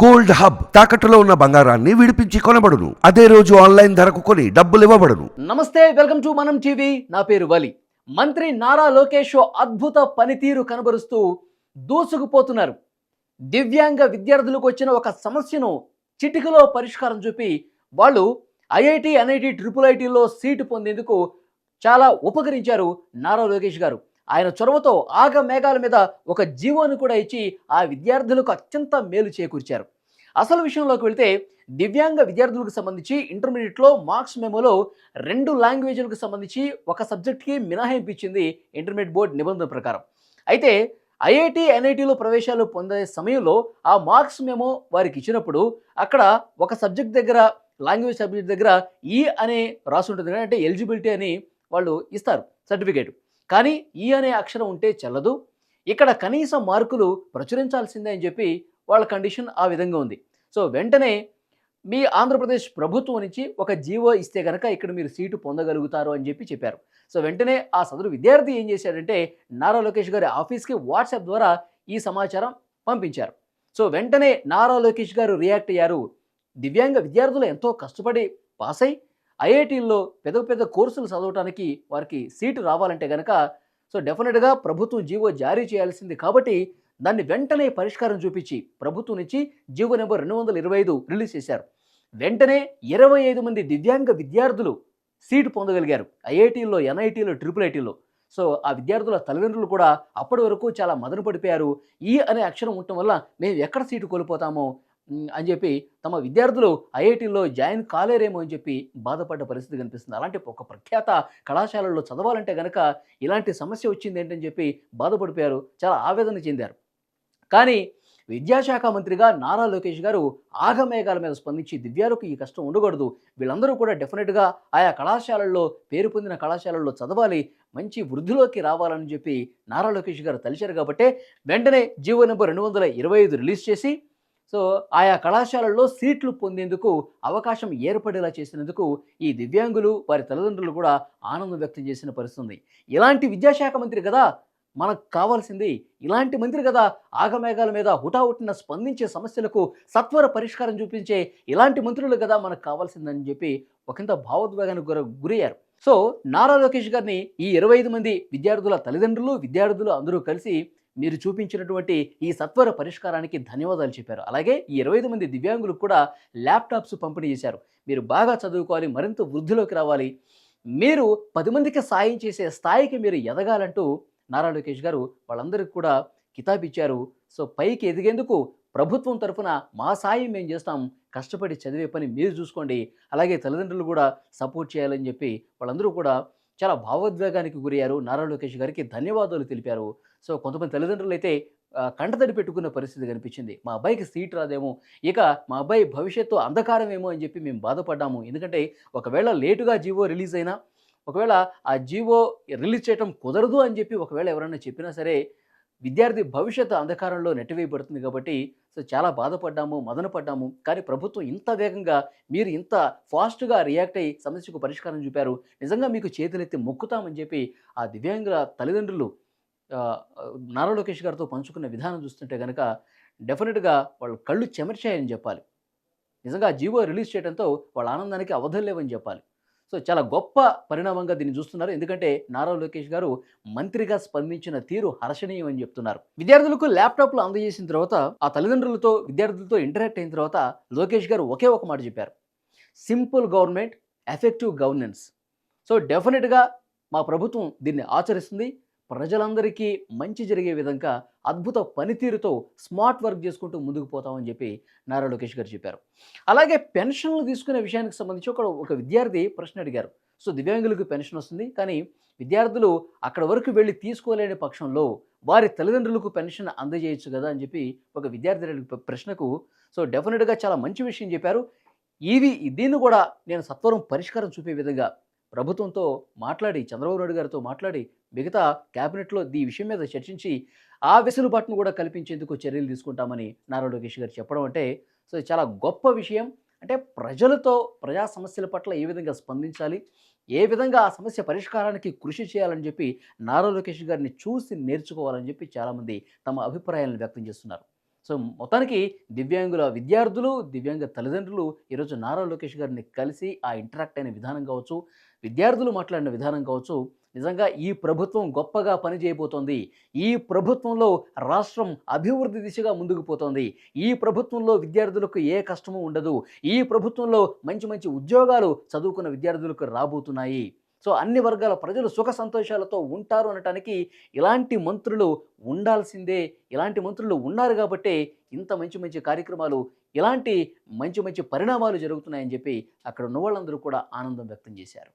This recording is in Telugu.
గోల్డ్ హబ్ తాకట్టులో ఉన్న బంగారాన్ని విడిపించి కొనబడును. అదే రోజు ఆన్లైన్ ధరకు కొని డబ్బులు ఇవ్వబడును. నమస్తే వెల్కమ్ టు మనం టీవీ. నా పేరు వలి. మంత్రి నారా లోకేష్ అద్భుత పనితీరు కనబరుస్తూ దూసుకుపోతున్నారు. దివ్యాంగ విద్యార్థులకు వచ్చిన ఒక సమస్యను చిటికలో పరిష్కారం చూపి వాళ్ళు ఐఐటి ఎన్ఐటి ట్రిపుల్ ఐటీలో సీటు పొందేందుకు చాలా ఉపకరించారు నారా లోకేష్ గారు. ఆయన చొరవతో ఆగ మేఘాల మీద ఒక జీవోను కూడా ఇచ్చి ఆ విద్యార్థులకు అత్యంత మేలు చేకూర్చారు. అసలు విషయంలోకి వెళ్తే దివ్యాంగ విద్యార్థులకు సంబంధించి ఇంటర్మీడియట్లో మార్క్స్ మెమోలో రెండు లాంగ్వేజ్లకు సంబంధించి ఒక సబ్జెక్ట్కి మినహాయింపు ఇచ్చింది ఇంటర్మీడియట్ బోర్డు నిబంధన ప్రకారం. అయితే ఐఐటి ఎన్ఐటిలో ప్రవేశాలు పొందే సమయంలో ఆ మార్క్స్ మెమో వారికి ఇచ్చినప్పుడు అక్కడ ఒక సబ్జెక్ట్ దగ్గర లాంగ్వేజ్ సబ్జెక్ట్ దగ్గర ఈ అనే రాసి ఉంటుంది అంటే ఎలిజిబిలిటీ అని వాళ్ళు ఇస్తారు సర్టిఫికేట్. కానీ ఈ అనే అక్షరం ఉంటే చెల్లదు. ఇక్కడ కనీస మార్కులు ప్రచురించాల్సిందే అని చెప్పి వాళ్ళ కండిషన్ ఆ విధంగా ఉంది. సో వెంటనే మీ ఆంధ్రప్రదేశ్ ప్రభుత్వం నుంచి ఒక జీవో ఇస్తే కనుక ఇక్కడ మీరు సీటు పొందగలుగుతారు అని చెప్పి చెప్పారు. సో వెంటనే ఆ సదరు విద్యార్థి ఏం చేశాడంటే నారా లోకేష్ గారి ఆఫీస్కి వాట్సాప్ ద్వారా ఈ సమాచారం పంపించారు. సో వెంటనే నారా లోకేష్ గారు రియాక్ట్ అయ్యారు. దివ్యాంగ విద్యార్థులు ఎంతో కష్టపడి పాస్ అయి ఐఐటీల్లో పెద్ద పెద్ద కోర్సులు చదవడానికి వారికి సీటు రావాలంటే కనుక సో డెఫినెట్గా ప్రభుత్వం జీవో జారీ చేయాల్సింది కాబట్టి దాన్ని వెంటనే పరిష్కారం చూపించి ప్రభుత్వం నుంచి జీవో నెంబర్ రెండు వందల ఇరవై ఐదు రిలీజ్ చేశారు. వెంటనే ఇరవై ఐదు మంది దివ్యాంగ విద్యార్థులు సీటు పొందగలిగారు. ఐఐటీల్లో ఎన్ఐటీలో ట్రిపుల్ ఐటీలో. సో ఆ విద్యార్థుల తల్లిదండ్రులు కూడా అప్పటి వరకు చాలా మదన పడిపోయారు. ఈ అనే అక్షరం ఉండటం వల్ల మేము ఎక్కడ సీటు కోల్పోతామో అని చెప్పి తమ విద్యార్థులు ఐఐటీలో జాయిన్ కాలేరేమో అని చెప్పి బాధపడ్డ పరిస్థితి కనిపిస్తుంది. అలాంటి ఒక ప్రఖ్యాత కళాశాలల్లో చదవాలంటే కనుక ఇలాంటి సమస్య వచ్చింది ఏంటని చెప్పి బాధపడిపోయారు చాలా ఆవేదన చెందారు. కానీ విద్యాశాఖ మంత్రిగా నారా లోకేష్ గారు ఆగమేఘాల మీద స్పందించి దివ్యాలకు ఈ కష్టం ఉండకూడదు. వీళ్ళందరూ కూడా డెఫినెట్గా ఆయా కళాశాలల్లో పేరు పొందిన కళాశాలల్లో చదవాలి మంచి వృద్ధిలోకి రావాలని చెప్పి నారా లోకేష్ గారు తలిచారు కాబట్టి వెంటనే జీవో నెంబర్ రెండు వందల ఇరవై ఐదు రిలీజ్ చేసి సో ఆయా కళాశాలల్లో సీట్లు పొందేందుకు అవకాశం ఏర్పడేలా చేసినందుకు ఈ దివ్యాంగులు వారి తల్లిదండ్రులు కూడా ఆనందం వ్యక్తం చేసిన పరిస్థితుంది. ఇలాంటి విద్యాశాఖ మంత్రి కదా మనకు కావాల్సింది ఇలాంటి మంత్రి కదా ఆగమేఘాల మీద హుటాహుటిన స్పందించే సమస్యలకు సత్వర పరిష్కారం చూపించే ఇలాంటి మంత్రులు కదా మనకు కావాల్సిందని చెప్పి ఒకంత భావోద్వేగానికి గురయ్యారు. సో నారా లోకేష్ గారిని ఈ ఇరవై ఐదు మంది విద్యార్థుల తల్లిదండ్రులు విద్యార్థులు అందరూ కలిసి మీరు చూపించినటువంటి ఈ సత్వర పరిష్కారానికి ధన్యవాదాలు చెప్పారు. అలాగే ఈ ఇరవై ఐదు మంది దివ్యాంగులకు కూడా ల్యాప్టాప్స్ పంపిణీ చేశారు. మీరు బాగా చదువుకోవాలి మరింత వృద్ధిలోకి రావాలి. మీరు పది మందికి సాయం చేసే స్థాయికి మీరు ఎదగాలంటూ నారా లోకేష్ గారు వాళ్ళందరికీ కూడా కితాబ్ ఇచ్చారు. సో పైకి ఎదిగేందుకు ప్రభుత్వం తరఫున మా సాయం మేము చేస్తాం. కష్టపడి చదివే పని మీరు చూసుకోండి. అలాగే తల్లిదండ్రులు కూడా సపోర్ట్ చేయాలని చెప్పి వాళ్ళందరూ కూడా చాలా భావోద్వేగానికి గురయ్యారు. నారా లోకేష్ గారికి ధన్యవాదాలు తెలిపారు. సో కొంతమంది తల్లిదండ్రులు అయితే కంటతడి పెట్టుకున్న పరిస్థితి కనిపించింది. మా అబ్బాయికి సీట్ రాదేమో ఇక మా అబ్బాయి భవిష్యత్తు అంధకారమేమో అని చెప్పి మేము బాధపడ్డాము. ఎందుకంటే ఒకవేళ లేటుగా జీవో రిలీజ్ అయినా ఒకవేళ ఆ జీవో రిలీజ్ చేయడం కుదరదు అని చెప్పి ఒకవేళ ఎవరైనా చెప్పినా సరే విద్యార్థి భవిష్యత్తు అంధకారంలో నెట్టివేయబడుతుంది కాబట్టి సో చాలా బాధపడ్డాము మదన పడ్డాము కానీ ప్రభుత్వం ఇంత వేగంగా మీరు ఇంత ఫాస్ట్గా రియాక్ట్ అయ్యి సమస్యకు పరిష్కారం చూపారు. నిజంగా మీకు చేతులెత్తి మొక్కుతామని చెప్పి ఆ దివ్యాంగుల తల్లిదండ్రులు నారా లోకేష్ గారితో పంచుకున్న విధానం చూస్తుంటే కనుక డెఫినెట్గా వాళ్ళు కళ్ళు చెమర్చాయని చెప్పాలి. నిజంగా జీవో రిలీజ్ చేయడంతో వాళ్ళ ఆనందానికి అవధం లేవని చెప్పాలి. సో చాలా గొప్ప పరిణామంగా దీన్ని చూస్తున్నారు. ఎందుకంటే నారా లోకేష్ గారు మంత్రిగా స్పందించిన తీరు హర్షణీయం అని చెప్తున్నారు. విద్యార్థులకు ల్యాప్టాప్లు అందజేసిన తర్వాత ఆ తల్లిదండ్రులతో విద్యార్థులతో ఇంటరాక్ట్ అయిన తర్వాత లోకేష్ గారు ఒకే ఒక మాట చెప్పారు. Simple government effective governance. So డెఫినెట్గా మా ప్రభుత్వం దీన్ని ఆచరిస్తుంది. ప్రజలందరికీ మంచి జరిగే విధంగా అద్భుత పనితీరుతో స్మార్ట్ వర్క్ చేసుకుంటూ ముందుకు పోతామని చెప్పి నారా లోకేష్ గారు చెప్పారు. అలాగే పెన్షన్లు తీసుకునే విషయానికి సంబంధించి ఒక ఒక విద్యార్థి ప్రశ్న అడిగారు. సో దివ్యాంగులకు పెన్షన్ వస్తుంది. కానీ విద్యార్థులు అక్కడ వరకు వెళ్ళి తీసుకోలేని పక్షంలో వారి తల్లిదండ్రులకు పెన్షన్ అందజేయచ్చు కదా అని చెప్పి ఒక విద్యార్థి ప్రశ్నకు సో డెఫినెట్గా చాలా మంచి విషయం చెప్పారు. ఇవి దీన్ని కూడా నేను సత్వరం పరిష్కారం చూపే విధంగా ప్రభుత్వంతో మాట్లాడి చంద్రబాబు నాయుడు గారితో మాట్లాడి మిగతా క్యాబినెట్లో ఈ విషయం మీద చర్చించి ఆ వెసులుబాటును కూడా కల్పించేందుకు చర్యలు తీసుకుంటామని నారా లోకేష్ గారు చెప్పడం అంటే సో చాలా గొప్ప విషయం. అంటే ప్రజలతో ప్రజా సమస్యల పట్ల ఏ విధంగా స్పందించాలి ఏ విధంగా ఆ సమస్య పరిష్కారానికి కృషి చేయాలని చెప్పి నారా లోకేష్ గారిని చూసి నేర్చుకోవాలని చెప్పి చాలామంది తమ అభిప్రాయాలను వ్యక్తం చేస్తున్నారు. సో మొత్తానికి దివ్యాంగుల విద్యార్థులు దివ్యాంగ తల్లిదండ్రులు ఈరోజు నారా లోకేష్ గారిని కలిసి ఆ ఇంటరాక్ట్ అయిన విధానం కావచ్చు విద్యార్థులు మాట్లాడిన విధానం కావచ్చు నిజంగా ఈ ప్రభుత్వం గొప్పగా పనిచేయబోతోంది ఈ ప్రభుత్వంలో రాష్ట్రం అభివృద్ధి దిశగా ముందుకు పోతోంది. ఈ ప్రభుత్వంలో విద్యార్థులకు ఏ కష్టము ఉండదు. ఈ ప్రభుత్వంలో మంచి మంచి ఉద్యోగాలు చదువుకున్న విద్యార్థులకు రాబోతున్నాయి. సో అన్ని వర్గాల ప్రజలు సుఖ సంతోషాలతో ఉంటారు అనటానికి ఇలాంటి మంత్రులు ఉండాల్సిందే. ఇలాంటి మంత్రులు ఉన్నారు కాబట్టే ఇంత మంచి మంచి కార్యక్రమాలు ఇలాంటి మంచి మంచి పరిణామాలు జరుగుతున్నాయని చెప్పి అక్కడ ఉన్న వాళ్ళందరూ కూడా ఆనందం వ్యక్తం చేశారు.